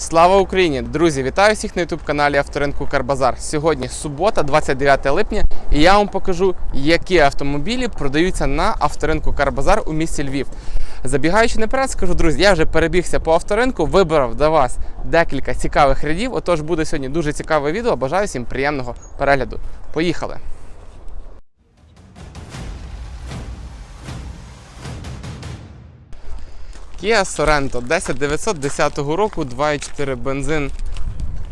Слава Україні! Друзі, вітаю всіх на youtube каналі Авторинку Карбазар. Сьогодні субота, 29 липня, і я вам покажу, які автомобілі продаються на авторинку Карбазар у місті Львів. Забігаючи наперед, скажу, друзі, я вже перебігся по авторинку, вибрав для вас декілька цікавих рядів. Отож буде сьогодні дуже цікаве відео. Бажаю всім приємного перегляду. Поїхали! Kia Sorento 10910 року, 2,4 бензин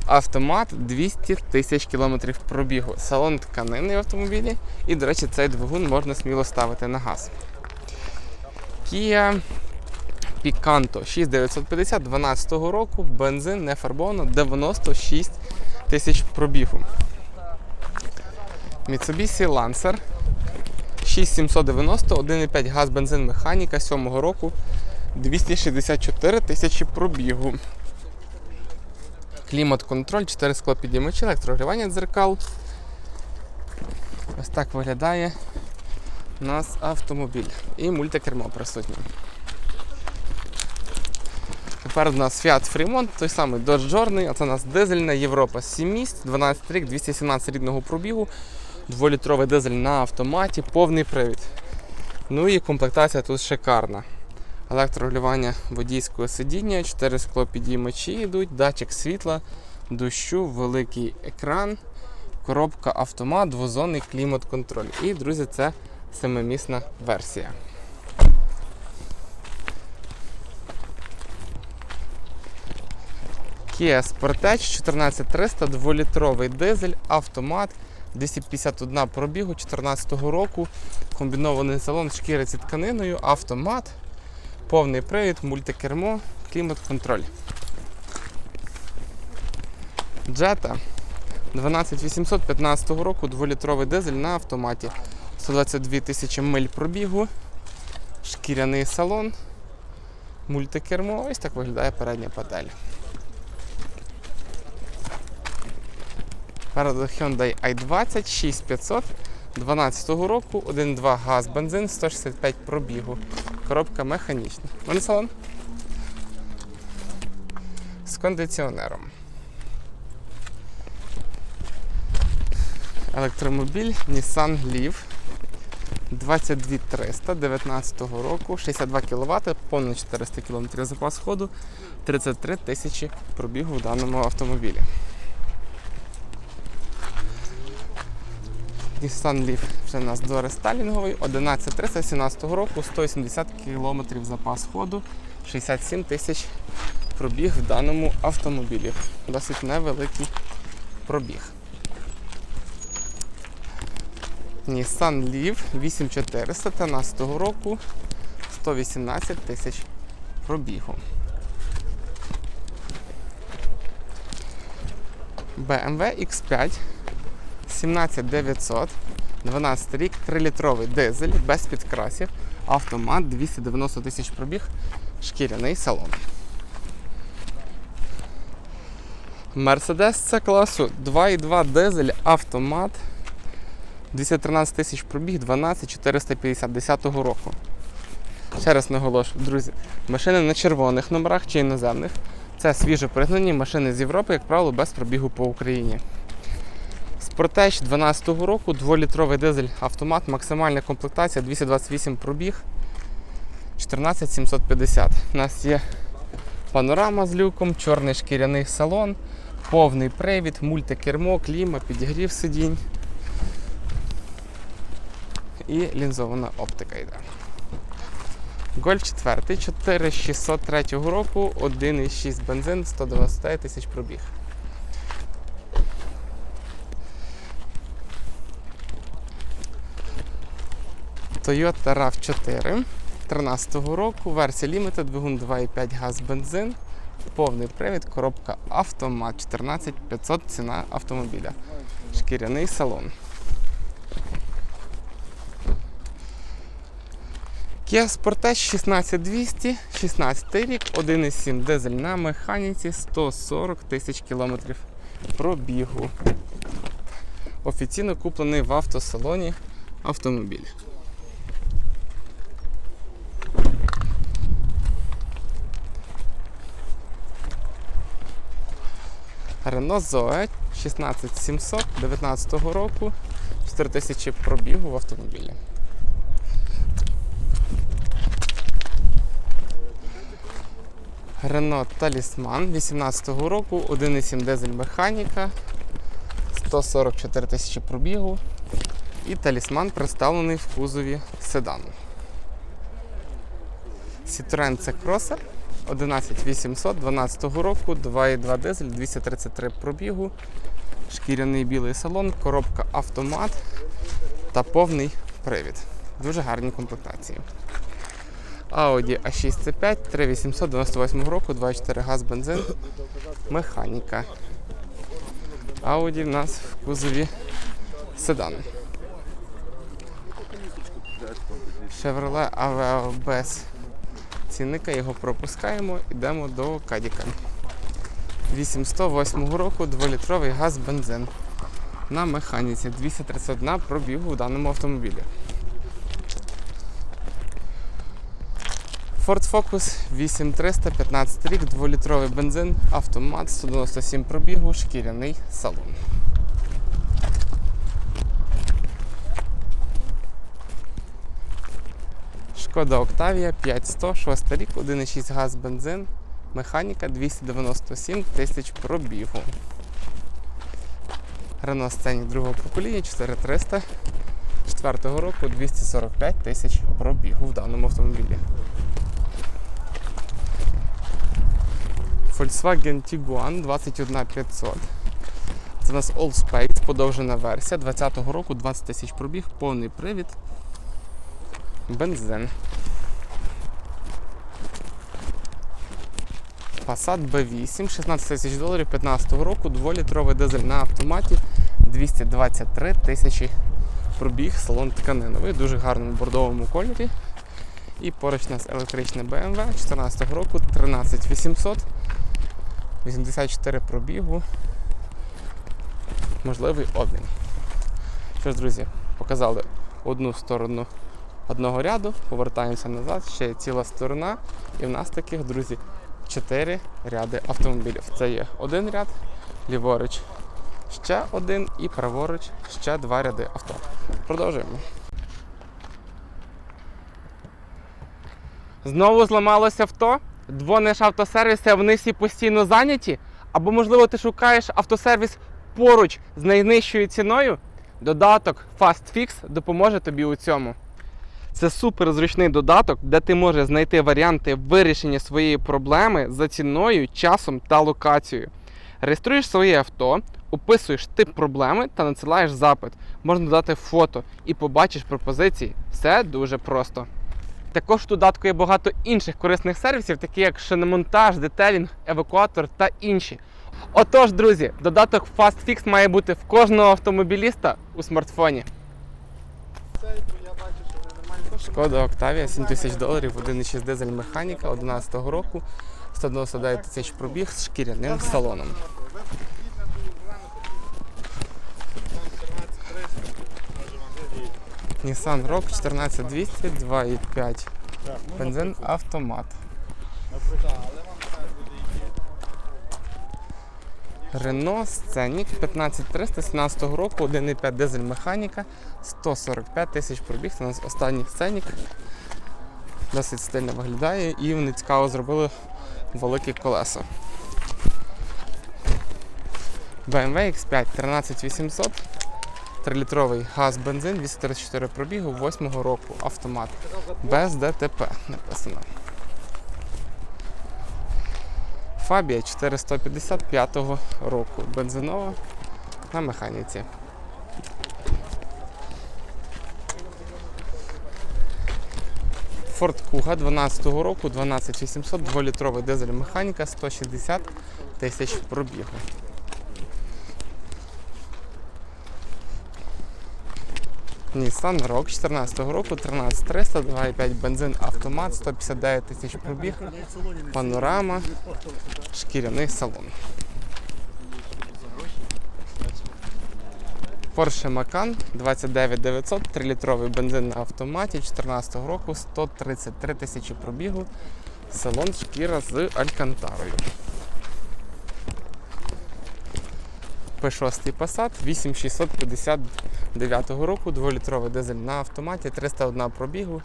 автомат 200 тисяч кілометрів пробігу. Салон тканинний в автомобілі. І, до речі, цей двигун можна сміло ставити на газ. Kia Picanto 6950 12 року, бензин не фарбовано, 96 тисяч пробігу. Mitsubishi Lancer 6790, 1,5 газ бензин механіка 7 року, 264 тисячі пробігу. Клімат-контроль, 4 склопідіймачі, електрогрівання дзеркал. Ось так виглядає у нас автомобіль. І мультикермо присутнє. Тепер у нас Fiat Fremont, той самий Dodge Journey, а це у нас дизельна Європа 7 місць, 12 рік, 217 рідного пробігу, 2-літровий дизель на автоматі, повний привід. Ну і комплектація тут шикарна. Електрорегулювання водійського сидіння, 4 склопідіймачі йдуть, датчик світла, дощу, великий екран, коробка автомат, двозонний клімат-контроль. І, друзі, це семимісна версія. Kia Sportage 14300, 2-літровий дизель, автомат, 251 пробігу 2014 року, комбінований салон шкіри зі тканиною, автомат, повний привід, мультикермо, клімат-контроль. Jetta 12815 року, 2-літровий дизель на автоматі, 122 тисячі миль пробігу, шкіряний салон, мультикермо. Ось так виглядає передня панель. Перед Hyundai i20 6500 12 року, 1.2 газ, бензин, 165 пробігу. Коробка механічна. Мене салон? З кондиціонером. Електромобіль Nissan Leaf 22300 19 року, 62 кВт, понад 400 км запас ходу, 33 тисячі пробігу в даному автомобілі. Nissan Leaf вже у нас дорестайлінговий, 11317 року, 180 км запас ходу, 67 тисяч пробіг в даному автомобілі. Досить невеликий пробіг. Nissan Leaf 8400 13 року, 118 тисяч пробігу. BMW X5 17900, 12 рік, 3-літровий дизель без підкрасів, автомат 290 тисяч пробіг, шкіряний салон. Mercedes C класу 2,2 дизель, автомат 213 тисяч пробіг, 12450 10 року. Ще раз наголошую, друзі, машини на червоних номерах чи іноземних. Це свіжо пригнані машини з Європи, як правило, без пробігу по Україні. Sportage 12 року, 2-літровий дизель автомат, максимальна комплектація 228 пробіг, 14750. У нас є панорама з люком, чорний шкіряний салон, повний привід, мультикермо, кліма, підігрів сидінь і лінзована оптика йде. Гольф 4, 4603 року, 1,6 бензин, 190 тисяч пробіг. Toyota RAV4 13 року, версія Limited, двигун 2,5 газ бензин, повний привід, коробка автомат 14500 ціна автомобіля. Шкіряний салон. Kia Sportage 16200, 16 рік, 1,7 дизель на механіці, 140 тисяч кілометрів пробігу. Офіційно куплений в автосалоні автомобіль. Renault Zoe 16700 19 року, 4000 пробігу в автомобілі. Renault Talisman 18 року, 1,7 дизель механіка, 144 тисячі пробігу. І талісман представлений в кузові седану. Citroen C-Crosser 11800 12 року, 2,2 дизель, 233 пробігу, шкіряний білий салон, коробка автомат та повний привід. Дуже гарні комплектації. Audi A6 C5 3898 року, 2,4 газ бензин, механіка. Audi в нас в кузові седан. Chevrolet Aveo без цінника, його пропускаємо, йдемо до Кадіка. 808 року 2-літровий газ бензин. На механіці 231 пробігу в даному автомобілі. Ford Focus 8300, 15 рік, 2-літровий бензин, автомат, 197 пробігу, шкіряний салон. Шкода Октавія 5100, 6 рік, 1,6 газ бензин, механіка 297 тисяч пробігу. Renault Scenic другого покоління 4300 4 року 245 тисяч пробігу в даному автомобілі. Volkswagen Tiguan 21500. Це у нас Allspace, подовжена версія 20-го року, 20 тисяч пробіг, повний привід. Бензин. Passat B8, 16 тисяч доларів 15 року, 2-літровий дизель на автоматі, 223 тисячі пробіг, салон тканиновий, дуже гарному бордовому кольорі. І поруч у нас електричне BMW 14 року, 13800, 84 пробігу, можливий обмін. Що ж, друзі, показали одну сторону одного ряду, повертаємося назад, ще є ціла сторона, і в нас таких, друзі, 4 ряди автомобілів. Це є один ряд, ліворуч ще один і праворуч ще два ряди авто. Продовжуємо. Знову зламалося авто. Дзвониш автосервіси, а вони всі постійно зайняті. Або, можливо, ти шукаєш автосервіс поруч з найнижчою ціною. Додаток FastFix допоможе тобі у цьому. Це супер зручний додаток, де ти можеш знайти варіанти вирішення своєї проблеми за ціною, часом та локацією. Реєструєш своє авто, описуєш тип проблеми та надсилаєш запит. Можна додати фото і побачиш пропозиції. Все дуже просто. Також в додатку є багато інших корисних сервісів, такі як шиномонтаж, детелінг, евакуатор та інші. Отож, друзі, додаток FastFix має бути в кожного автомобіліста у смартфоні. Шкода Октавія 7 тисяч доларів, 1,6 дизель механіка 11 року, 199 тисяч пробіг з шкіряним салоном. Nissan Rogue 14200, 2,5 бензин, автомат. Renault Scenic 15300 17 року, 1,5 дизель механіка, 145 тисяч пробіг. Це у нас останній Scenic. Досить стильно виглядає і вони цікаво зробили великі колеса. BMW X5 13800, 3-літровий газ бензин, 234 пробігу, 8 року автомат. Без ДТП написано. Фабія 455 року. Бензинова на механіці. Ford Kuga 12 року, 12800, 2-літровий дизель механіка, 160 тисяч пробігу. Nissan Rogue 14 року, 13300, 2,5 бензин, автомат, 159 тисяч пробіг, панорама, шкіряний салон. Porsche Macan 29900, 3-літровий бензин на автоматі 14 року, 133 тисячі пробігу, салон шкіра з алькантарою. P6 Passat 8659 року, 2-літровий дизель на автоматі, 301 пробігу,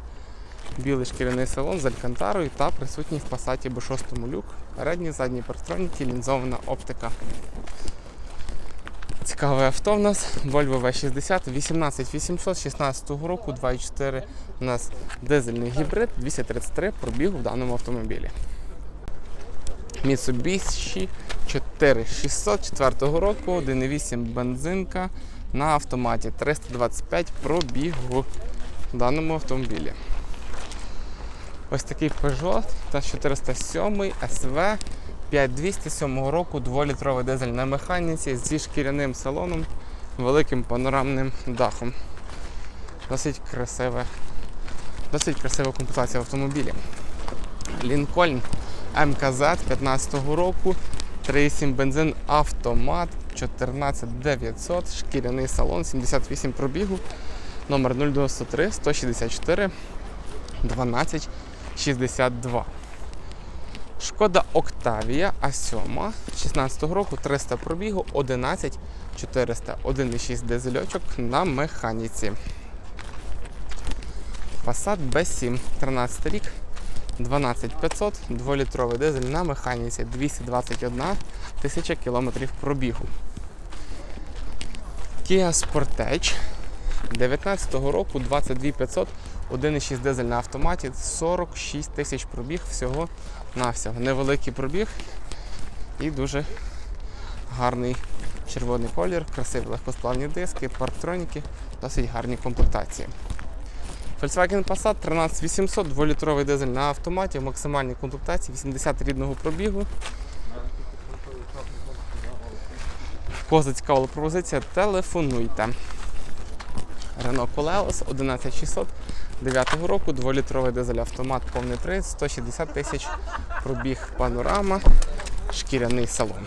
білий шкіряний салон з алькантарою та присутній в Passat B6 люк, передні, задні парктроніки, лінзована оптика. Цікаве авто в нас Volvo V60 18800 16 року, 2.4 у нас дизельний гібрид, 233 пробігу в даному автомобілі. Mitsubishi 4600 4 року, 1.8 бензинка на автоматі, 325 пробігу в даному автомобілі. Ось такий Peugeot та 407 SV 5207 року, 2-літровий дизель на механіці зі шкіряним салоном, великим панорамним дахом. Досить красиве, досить красива комплектація в автомобілі. Lincoln МКЗ 15-го року, 3,7 бензин, автомат, 14900, шкіряний салон, 78 пробігу, номер 093 164 12 62. Шкода Октавія А7 16 року 300 пробігу, 11 400, 1,6 дизельочок на механіці. Passat B7 13 рік, 12500, 2-літровий дизель на механіці, 221 тисяча кілометрів пробігу. Kia Sportage 19 року 22500, 1,6 дизель на автоматі, 46 тисяч пробіг всього на всього. Невеликий пробіг і дуже гарний червоний колір, красиві легкосплавні диски, парктроніки, досить гарні комплектації. Volkswagen Passat 13800, 2-літровий дизель на автоматі в максимальній комплектації, 80 рідного пробігу. Кого зацікавила пропозиція, телефонуйте. Renault Koleos 11600 9 року, 2-літровий дизель автомат, повний привід, 160 тисяч пробіг панорама, шкіряний салон.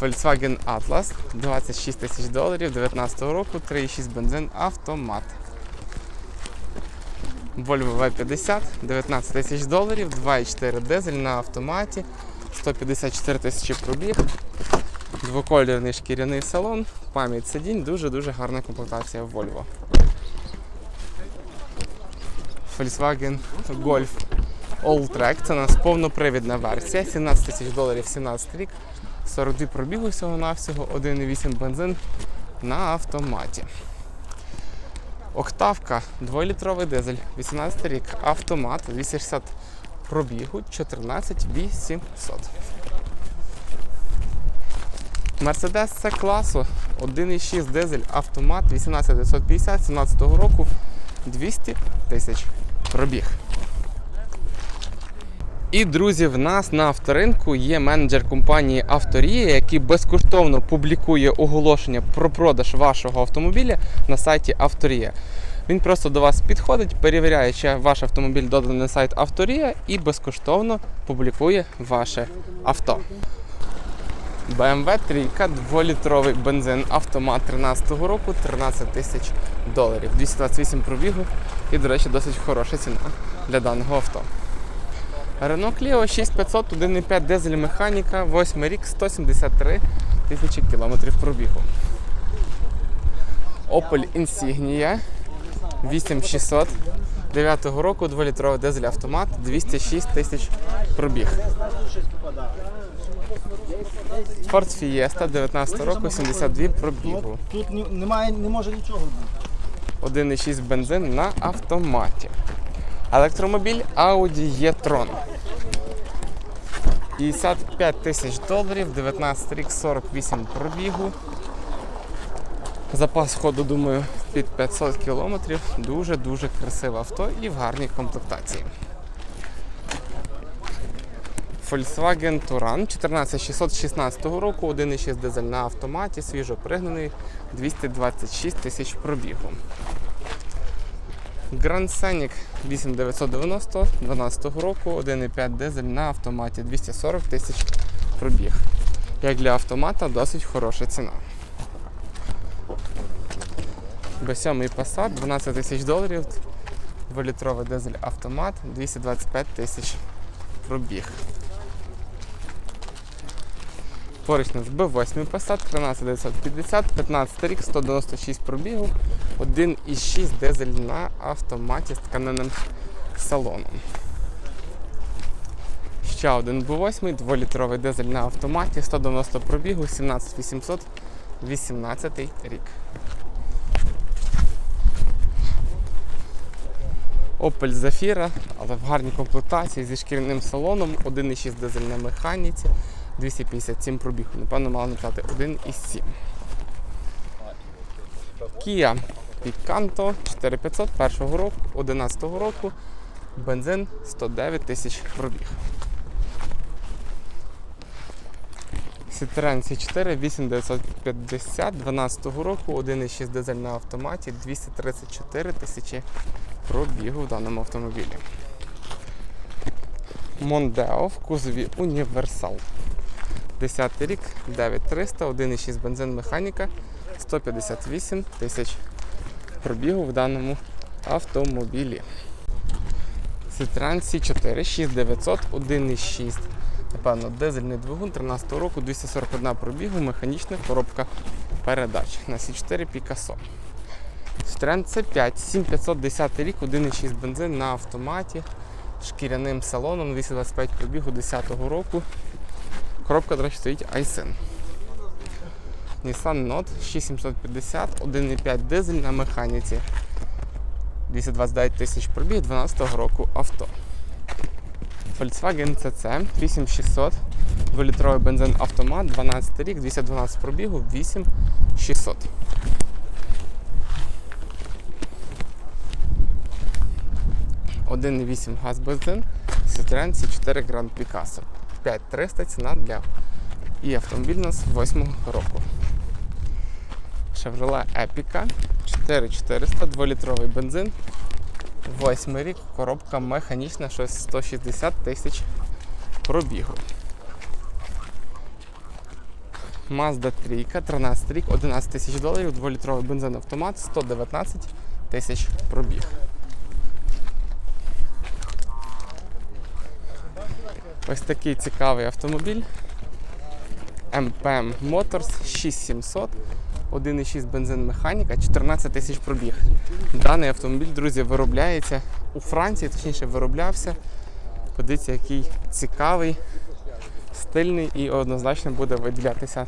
Volkswagen Atlas 26 тисяч доларів 19 року, 3,6 бензин, автомат. Volvo V50 19 тисяч доларів, 2,4 дизель на автоматі, 154 тисячі пробіг, двокольорний шкіряний салон, пам'ять сидінь, дуже-дуже гарна комплектація Volvo. Volkswagen Golf All-Track, це у нас повнопривідна версія, 17 тисяч доларів 17 рік, 42 пробігу всього-навсього, 1,8 бензин на автоматі. Октавка, 2-літровий дизель, 18 рік, автомат, 260 пробігу, 14800. Мерседес це класу, 1,6 дизель, автомат, 18950, 17 року, 200 тисяч пробіг. І, друзі, в нас на авторинку є менеджер компанії Авторія, який безкоштовно публікує оголошення про продаж вашого автомобіля на сайті Авторія. Він просто до вас підходить, перевіряє, чи ваш автомобіль доданий на сайт Авторія і безкоштовно публікує ваше авто. BMW 3, 2-літровий бензин, автомат 13-го року, 13 тисяч доларів. 228 пробігу і, до речі, досить хороша ціна для даного авто. Renault Clio 6500, 1,5 дизель механіка, 8 рік, 173 тисячі кілометрів пробігу. Opel Insignia 8600 9 року, 2-літровий дизель автомат, 206 тисяч пробіг. Ford Fiesta 19 року, 72 пробігу. Тут немає, не може нічого бути. 1,6 бензин на автоматі. Електромобіль Audi e-tron. 55 тисяч доларів, 19 рік, 48 пробігу. Запас ходу, думаю, під 500 кілометрів. Дуже-дуже красиве авто і в гарній комплектації. Volkswagen Touran 14616 року, 1,6 дизель на автоматі, свіжо пригнаний, 226 тисяч пробігу. Grand Scenic 8990 12 року, 1,5 дизель на автоматі, 240 тисяч пробіг. Як для автомата досить хороша ціна. Б7 Passat 12 тисяч доларів, 2-літровий дизель автомат, 225 тисяч пробіг. Поруч нас B8 Passat, 13950, 15 рік, 196 пробігу, 1,6 дизель на автоматі з тканинним салоном. Ще один B8, 2-літровий дизель на автоматі, 190 пробігу, 17800, 18 рік. Opel Zafira, але в гарній комплектації зі шкіряним салоном, 1,6 дизель на механіці, 257 пробігу. Напевно, мало написати 1,7. Kia Picanto 4500 першого року, 11 року, бензин 109 тисяч пробіг. Citroen C4 8950 12 року, 1,6 дизель на автоматі, 234 тисячі пробігу в даному автомобілі. Mondeo в кузові Універсал. 10 рік, 9300, 1,6 бензин механіка, 158 тисяч пробігу в даному автомобілі. Citroen C4 6900, 1,6. Напевно, дизельний двигун 13 року, 241 пробігу, механічна коробка передач на C4 Picasso. Citroen C5, 7510 рік, 1,6 бензин на автоматі, шкіряним салоном, 225 пробігу 10 року. Коробка, до речі, стоїть Aisin. Nissan Note 6750, 1,5 дизель на механіці. 229 тисяч пробіг 12 року авто. Volkswagen CC 8600, 2-літровий бензин автомат, 12 рік, 212 пробігу, 8600. Один 1,8 газ бензин, Citroen C4 Grand Picasso. 5300 ціна для і автомобіль у нас 8 року. Chevrolet Epica 4400, 2-літровий бензин. 8 рік, коробка механічна, щось 160 тисяч пробігу. Mazda 3, 13 рік, 11 тисяч доларів, 2-літровий бензин автомат, 119 тисяч пробіг. Ось такий цікавий автомобіль. MPM Motors 6700, 1,6 бензин механіка, 14 тисяч пробіг. Даний автомобіль, друзі, виробляється у Франції, точніше вироблявся. Подивіться, який цікавий, стильний і однозначно буде виділятися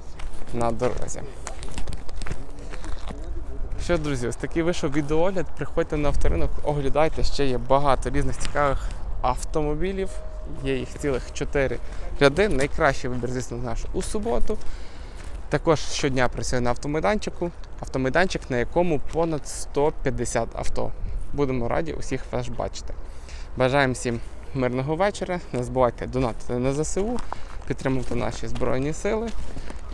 на дорозі. Що, друзі, ось такий вийшов відеогляд. Приходьте на авторинок, оглядайте, ще є багато різних цікавих автомобілів. Є їх цілих 4 ряди. Найкращий вибір, звісно, наш у суботу. Також щодня працює на автомайданчику. Автомайданчик, на якому понад 150 авто. Будемо раді усіх вас бачити. Бажаємо всім мирного вечора. Не забувайте донатити на ЗСУ, підтримувати наші Збройні Сили.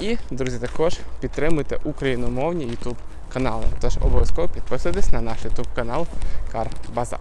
І, друзі, також підтримуйте україномовні YouTube канали. Тож обов'язково підписуйтесь на наш YouTube канал Кар Базар.